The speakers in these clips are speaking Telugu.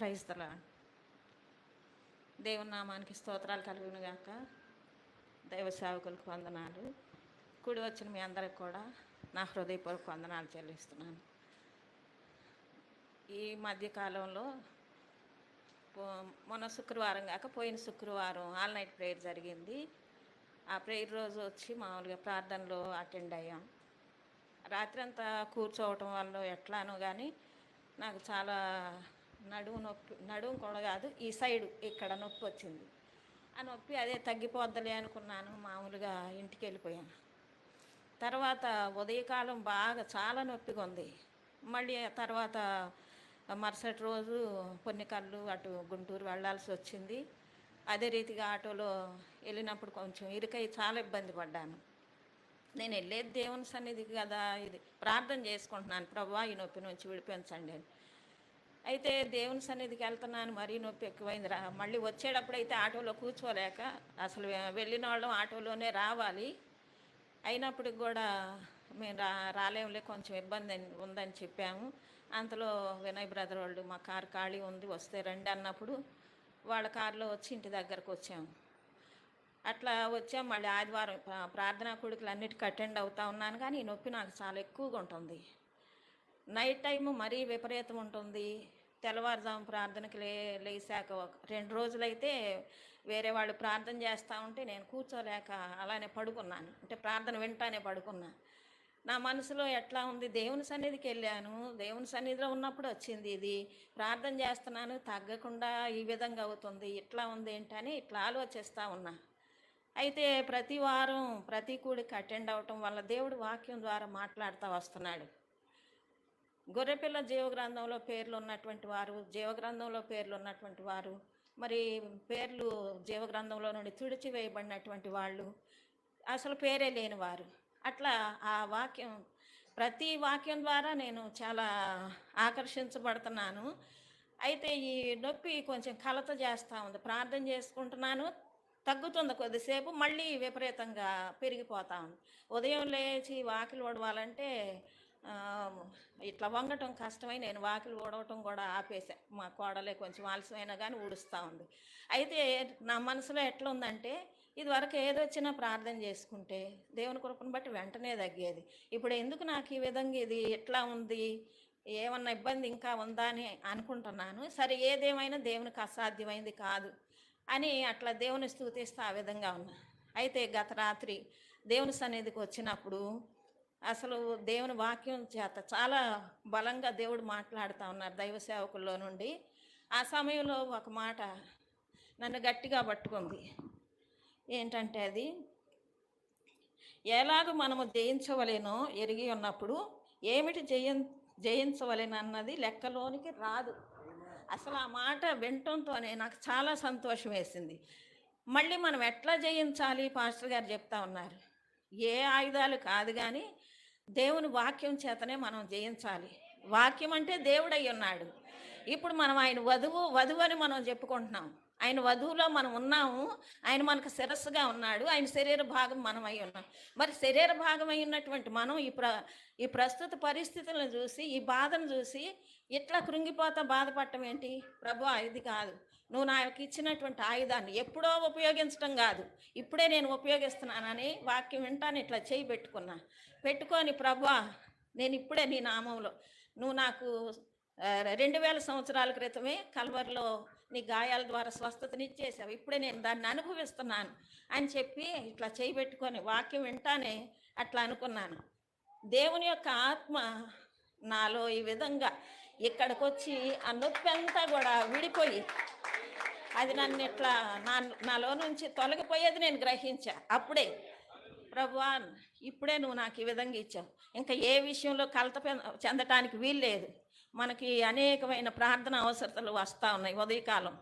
ప్రైజ్ తల దేవుని నామానికి స్తోత్రాలు కలుగును గాక దైవ సేవకులకు వందనాలు. కూడి వచ్చిన మీ అందరికి కూడా నా హృదయపూర్వక వందనాలు చెల్లిస్తున్నాను. ఈ మధ్యకాలంలో మొన్న శుక్రవారం కాక పోయిన శుక్రవారం ఆల్ నైట్ ప్రేయర్ జరిగింది. ఆ ప్రేయర్ రోజు వచ్చి మామూలుగా ప్రార్థనలో అటెండ్ అయ్యాం. రాత్రి అంతా కూర్చోవటం వల్ల ఎట్లానో కానీ నాకు చాలా నడుము నొప్పి నడుము కూడా కాదు ఈ సైడు ఇక్కడ నొప్పి వచ్చింది. ఆ నొప్పి అదే తగ్గిపోద్దలే అనుకున్నాను మామూలుగా ఇంటికి వెళ్ళిపోయాను. తర్వాత ఉదయకాలం బాగా చాలా నొప్పిగా ఉంది. మళ్ళీ తర్వాత మరుసటి రోజు పొన్నికల్లు అటు గుంటూరు వెళ్ళాల్సి వచ్చింది. అదే రీతిగా ఆటోలో వెళ్ళినప్పుడు కొంచెం ఇరుకై చాలా ఇబ్బంది పడ్డాను. నేను వెళ్ళేది దేవుని సన్నిధికి కదా ఇది. ప్రార్థన చేసుకుంటున్నాను ప్రభా ఈ నొప్పి నుంచి విడిపించండి అని. అయితే దేవుని సన్నిధికి వెళ్తున్నాను మరీ నొప్పి ఎక్కువైంది రా మళ్ళీ వచ్చేటప్పుడు అయితే ఆటోలో కూర్చోలేక అసలు వెళ్ళిన వాళ్ళం ఆటోలోనే రావాలి. అయినప్పటికి కూడా మేము రా రాలేములే కొంచెం ఇబ్బంది ఉందని చెప్పాము. అంతలో వినయ్ బ్రదర్ వాళ్ళు మా కారు ఖాళీ ఉంది వస్తే రండి అన్నప్పుడు వాళ్ళ కారులో వచ్చి ఇంటి దగ్గరకు వచ్చాము. అట్లా వచ్చాం మళ్ళీ ఆదివారం ప్రార్థనా కొడుకులు అన్నిటికీ అటెండ్ అవుతా ఉన్నాను. కానీ ఈ నొప్పి నాకు చాలా ఎక్కువగా ఉంటుంది. నైట్ టైం మరీ విపరీతం ఉంటుంది. తెల్లవారుజాము ప్రార్థనకి లే లేసాక ఒక రెండు రోజులైతే వేరే వాళ్ళు ప్రార్థన చేస్తూ ఉంటే నేను కూర్చోలేక అలానే పడుకున్నాను. అంటే ప్రార్థన వింటానే పడుకున్నా. నా మనసులో ఎట్లా ఉంది? దేవుని సన్నిధికి వెళ్ళాను. దేవుని సన్నిధిలో ఉన్నప్పుడు వచ్చింది ఇది. ప్రార్థన చేస్తున్నాను తగ్గకుండా ఈ విధంగా అవుతుంది. ఇట్లా ఉంది ఏంటని ఇట్లా ఆలోచిస్తూ ఉన్నా. అయితే ప్రతి వారం ప్రతి కూడికి అటెండ్ అవటం వల్ల దేవుడు వాక్యం ద్వారా మాట్లాడుతూ వస్తున్నాడు. గొర్రెపిల్ల జీవగ్రంథంలో పేర్లు ఉన్నటువంటి వారు జీవగ్రంథంలో పేర్లు ఉన్నటువంటి వారు మరి పేర్లు జీవగ్రంథంలో నుండి తుడిచివేయబడినటువంటి వాళ్ళు అసలు పేరే లేని వారు. అట్లా ఆ వాక్యం ప్రతి వాక్యం ద్వారా నేను చాలా ఆకర్షించబడుతున్నాను. అయితే ఈ నొప్పి కొంచెం కలత చేస్తూ ఉంది. ప్రార్థన చేసుకుంటున్నాను తగ్గుతుంది కొద్దిసేపు మళ్ళీ విపరీతంగా పెరిగిపోతా ఉంది. ఉదయం లేచి వాకిలు వడవాలంటే ఇట్లా వంగటం కష్టమై నేను వాకిలు ఊడవటం కూడా ఆపేసా. మా కోడలే కొంచెం ఆలస్యమైనా కానీ ఊడుస్తూ ఉంది. అయితే నా మనసులో ఎట్లా ఉందంటే ఇదివరకు ఏదొచ్చినా ప్రార్థన చేసుకుంటే దేవుని కృపను బట్టి వెంటనే తగ్గేది. ఇప్పుడు ఎందుకు నాకు ఈ విధంగా ఇది ఎట్లా ఉంది? ఏమన్నా ఇబ్బంది ఇంకా ఉందా అని అనుకుంటున్నాను. సరే ఏదేమైనా దేవునికి అసాధ్యమైంది కాదు అని అట్లా దేవుని స్థుతిస్తూ ఆ విధంగా ఉన్నా. అయితే గత రాత్రి దేవుని సన్నిధికి వచ్చినప్పుడు అసలు దేవుని వాక్యం చేత చాలా బలంగా దేవుడు మాట్లాడుతూ ఉన్నారు దైవ సేవకుల్లో నుండి. ఆ సమయంలో ఒక మాట నన్ను గట్టిగా పట్టుకుంది. ఏంటంటే అది ఎలాగ మనము జయించవలేనో ఎరిగి ఉన్నప్పుడు ఏమిటి జయ జయించవలేనన్నది లెక్కలోనికి రాదు. అసలు ఆ మాట వినటంతోనే నాకు చాలా సంతోషం వేసింది. మళ్ళీ మనం ఎట్లా జయించాలి? పాస్టర్ గారు చెప్తా ఉన్నారు. ఏ ఆయుధాలు కాదు కానీ దేవుని వాక్యం చేతనే మనం జయించాలి. వాక్యం అంటే దేవుడై ఉన్నాడు. ఇప్పుడు మనం ఆయన వధువు వధువు అని మనం చెప్పుకుంటున్నాం. ఆయన వధువులో మనం ఉన్నాము. ఆయన మనకు శిరస్సుగా ఉన్నాడు. ఆయన శరీర భాగం మనం అయి ఉన్నాం. మరి శరీర భాగం అయి ఉన్నటువంటి మనం ఈ ప్ర ఈ ప్రస్తుత పరిస్థితులను చూసి ఈ బాధను చూసి ఇట్లా కృంగిపోతా బాధపడటం ఏంటి? ప్రభు ఇది కాదు. నువ్వు నాకు ఇచ్చినటువంటి ఆయుధాన్ని ఎప్పుడో ఉపయోగించడం కాదు. ఇప్పుడే నేను ఉపయోగిస్తున్నానని వాక్యం వింటాను ఇట్లా చేయి పెట్టుకున్నా. పెట్టుకొని ప్రభా నేను ఇప్పుడే నీ నామంలో. నువ్వు నాకు రెండు వేల సంవత్సరాల క్రితమే కల్వరిలో నీ గాయాల ద్వారా స్వస్థతనిచ్చేసావు ఇప్పుడే నేను దాన్ని అనుభవిస్తున్నాను అని చెప్పి ఇట్లా చేయబెట్టుకొని వాక్యం వింటానే అట్లా అనుకున్నాను. దేవుని యొక్క ఆత్మ నాలో ఈ విధంగా ఇక్కడికి వచ్చి ఆ నొప్పి అంతా కూడా విడిపోయి అది నన్ను ఇట్లా నా నాలో నుంచి తొలగిపోయేది నేను గ్రహించా. అప్పుడే ప్రభువా ఇప్పుడే నువ్వు నాకు ఈ విధంగా ఇచ్చావు. ఇంకా ఏ విషయంలో కలత చెందటానికి వీల్లేదు. మనకి అనేకమైన ప్రార్థన అవసరతలు వస్తూ ఉన్నాయి ఉదయకాలం.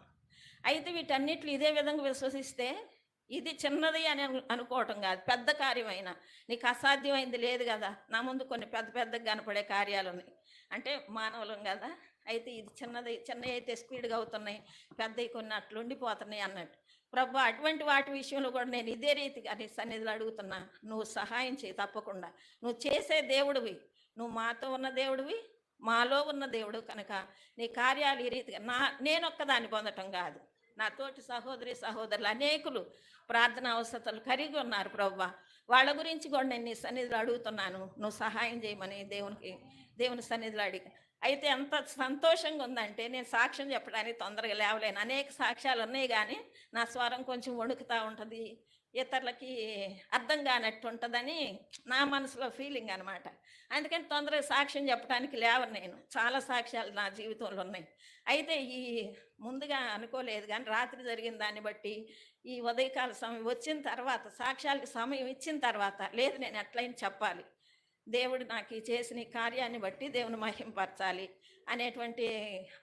అయితే వీటన్నిటిని ఇదే విధంగా విశ్వసిస్తే ఇది చిన్నది అని అనుకోవటం కాదు. పెద్ద కార్యమైన. నీకు అసాధ్యమైంది లేదు కదా. నా ముందు కొన్ని పెద్ద పెద్దగా కనపడే కార్యాలు ఉన్నాయి. అంటే మానవులం కదా. అయితే ఇది చిన్నది చిన్నవి అయితే స్పీడ్గా అవుతున్నాయి. పెద్దవి కొన్ని అట్లు ఉండిపోతున్నాయి అన్నట్టు. ప్రభు అటువంటి వాటి విషయంలో కూడా నేను ఇదే రీతిగా నీ సన్నిధిలో అడుగుతున్నా. నువ్వు సహాయం చేయి తప్పకుండా. నువ్వు చేసే దేవుడివి. నువ్వు మాతో ఉన్న దేవుడివి. మాలో ఉన్న దేవుడు కనుక నీ కార్యాలు ఈ రీతిగా నా నేనొక్కదాన్ని పొందటం కాదు. నా తోటి సహోదరి సహోదరులు అనేకులు ప్రార్థన అవసరతలు కలిగి ఉన్నారు ప్రవ్వ. వాళ్ళ గురించి కూడా నేను నీ సన్నిధిలో అడుగుతున్నాను. నువ్వు సహాయం చేయమని దేవునికి దేవుని సన్నిధిలో అడిగి. అయితే ఎంత సంతోషంగా ఉందంటే నేను సాక్ష్యం చెప్పడానికి తొందరగా లేవలేను. అనేక సాక్ష్యాలు ఉన్నాయి కానీ నా స్వరం కొంచెం వణుకుతూ ఉంటుంది. ఇతరులకి అర్థం కానట్టు ఉంటుందని నా మనసులో ఫీలింగ్ అనమాట అందుకని తొందరగా సాక్ష్యం చెప్పడానికి లేవను నేను. చాలా సాక్ష్యాలు నా జీవితంలో ఉన్నాయి. అయితే ఈ ముందుగా అనుకోలేదు కానీ రాత్రి జరిగిన దాన్ని బట్టి ఈ ఉదయకాల సమయం వచ్చిన తర్వాత సాక్ష్యాలకి సమయం ఇచ్చిన తర్వాత లేదు నేను ఎట్లయినా చెప్పాలి. దేవుడు నాకు ఈ చేసిన కార్యాన్ని బట్టి దేవుని మహింపరచాలి అనేటువంటి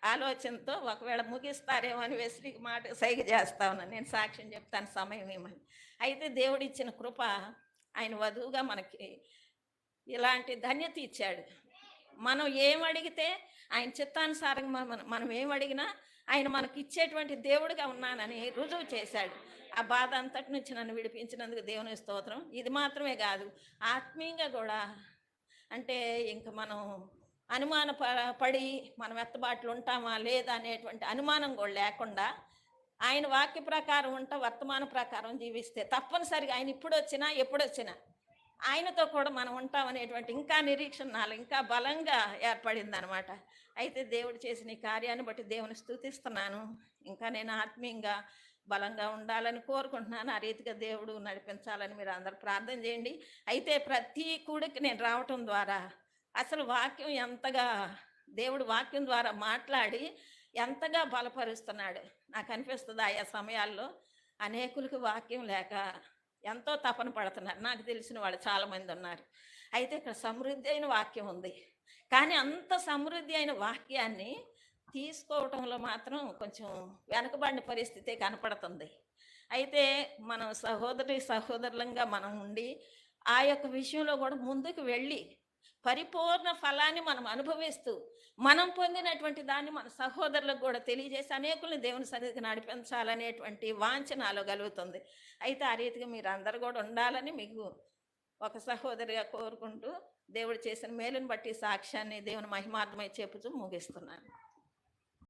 ఆలోచనతో ఒకవేళ ముగిస్తారేమో అని వెస్లికి మాట సైగ చేస్తా ఉన్నాను నేను సాక్ష్యం చెప్తాను సమయం ఏమని అయితే దేవుడు ఇచ్చిన కృప ఆయన వధువుగా మనకి ఇలాంటి ధన్యత ఇచ్చాడు. మనం ఏం అడిగితే ఆయన చిత్తానుసారంగా మనం మనం ఏం అడిగినా ఆయన మనకి ఇచ్చేటువంటి దేవుడిగా ఉన్నానని రుజువు చేశాడు. ఆ బాధ అంతటి నుంచి నన్ను విడిపించినందుకు దేవుని స్తోత్రం. ఇది మాత్రమే కాదు ఆత్మీయంగా కూడా అంటే ఇంక మనం అనుమాన ప- పడి మనం ఎత్తబాట్లు ఉంటామా లేదా అనేటువంటి అనుమానం కూడా లేకుండా ఆయన వాక్య ప్రకారం ఉంటా వర్తమాన ప్రకారం జీవిస్తే తప్పనిసరిగా ఆయన ఇప్పుడు వచ్చినా ఎప్పుడు వచ్చినా ఆయనతో కూడా మనం ఉంటామనేటువంటి ఇంకా నిరీక్షణ నాలో ఇంకా బలంగా ఏర్పడింది అనమాట అయితే దేవుడు చేసిన ఈ కార్యాన్ని బట్టి దేవుని స్థుతిస్తున్నాను. ఇంకా నేను ఆత్మీయంగా బలంగా ఉండాలని కోరుకుంటున్నాను. ఆ రీతిగా దేవుడు నడిపించాలని మీరు అందరు ప్రార్థన చేయండి. అయితే ప్రతి కూడికి నేను రావటం ద్వారా అసలు వాక్యం ఎంతగా దేవుడు వాక్యం ద్వారా మాట్లాడి ఎంతగా బలపరుస్తున్నాడు. నాకు అనిపిస్తుంది ఆయా సమయాల్లో అనేకులకు వాక్యం లేక ఎంతో తపన పడుతున్నారు. నాకు తెలిసిన వాళ్ళు చాలామంది ఉన్నారు. అయితే ఇక్కడ సమృద్ధి అయిన వాక్యం ఉంది. కానీ అంత సమృద్ధి అయిన వాక్యాన్ని తీసుకోవటంలో మాత్రం కొంచెం వెనకబడిన పరిస్థితే కనపడుతుంది. అయితే మనం సహోదరి సహోదరులంగా మనం ఉండి ఆ యొక్క విషయంలో కూడా ముందుకు వెళ్ళి పరిపూర్ణ ఫలాన్ని మనం అనుభవిస్తూ మనం పొందినటువంటి దాన్ని మన సహోదరులకు కూడా తెలియజేసి అనేకుల్ని దేవుని సన్నిధికి నడిపించాలనేటువంటి వాంఛనాలో కలుగుతుంది. అయితే ఆ రీతిగా మీరు అందరు కూడా ఉండాలని మీకు ఒక సహోదరిగా కోరుకుంటూ దేవుడు చేసిన మేలుని బట్టి సాక్ష్యాన్ని దేవుని మహిమార్థమై చెప్పుతూ ముగిస్తున్నాను.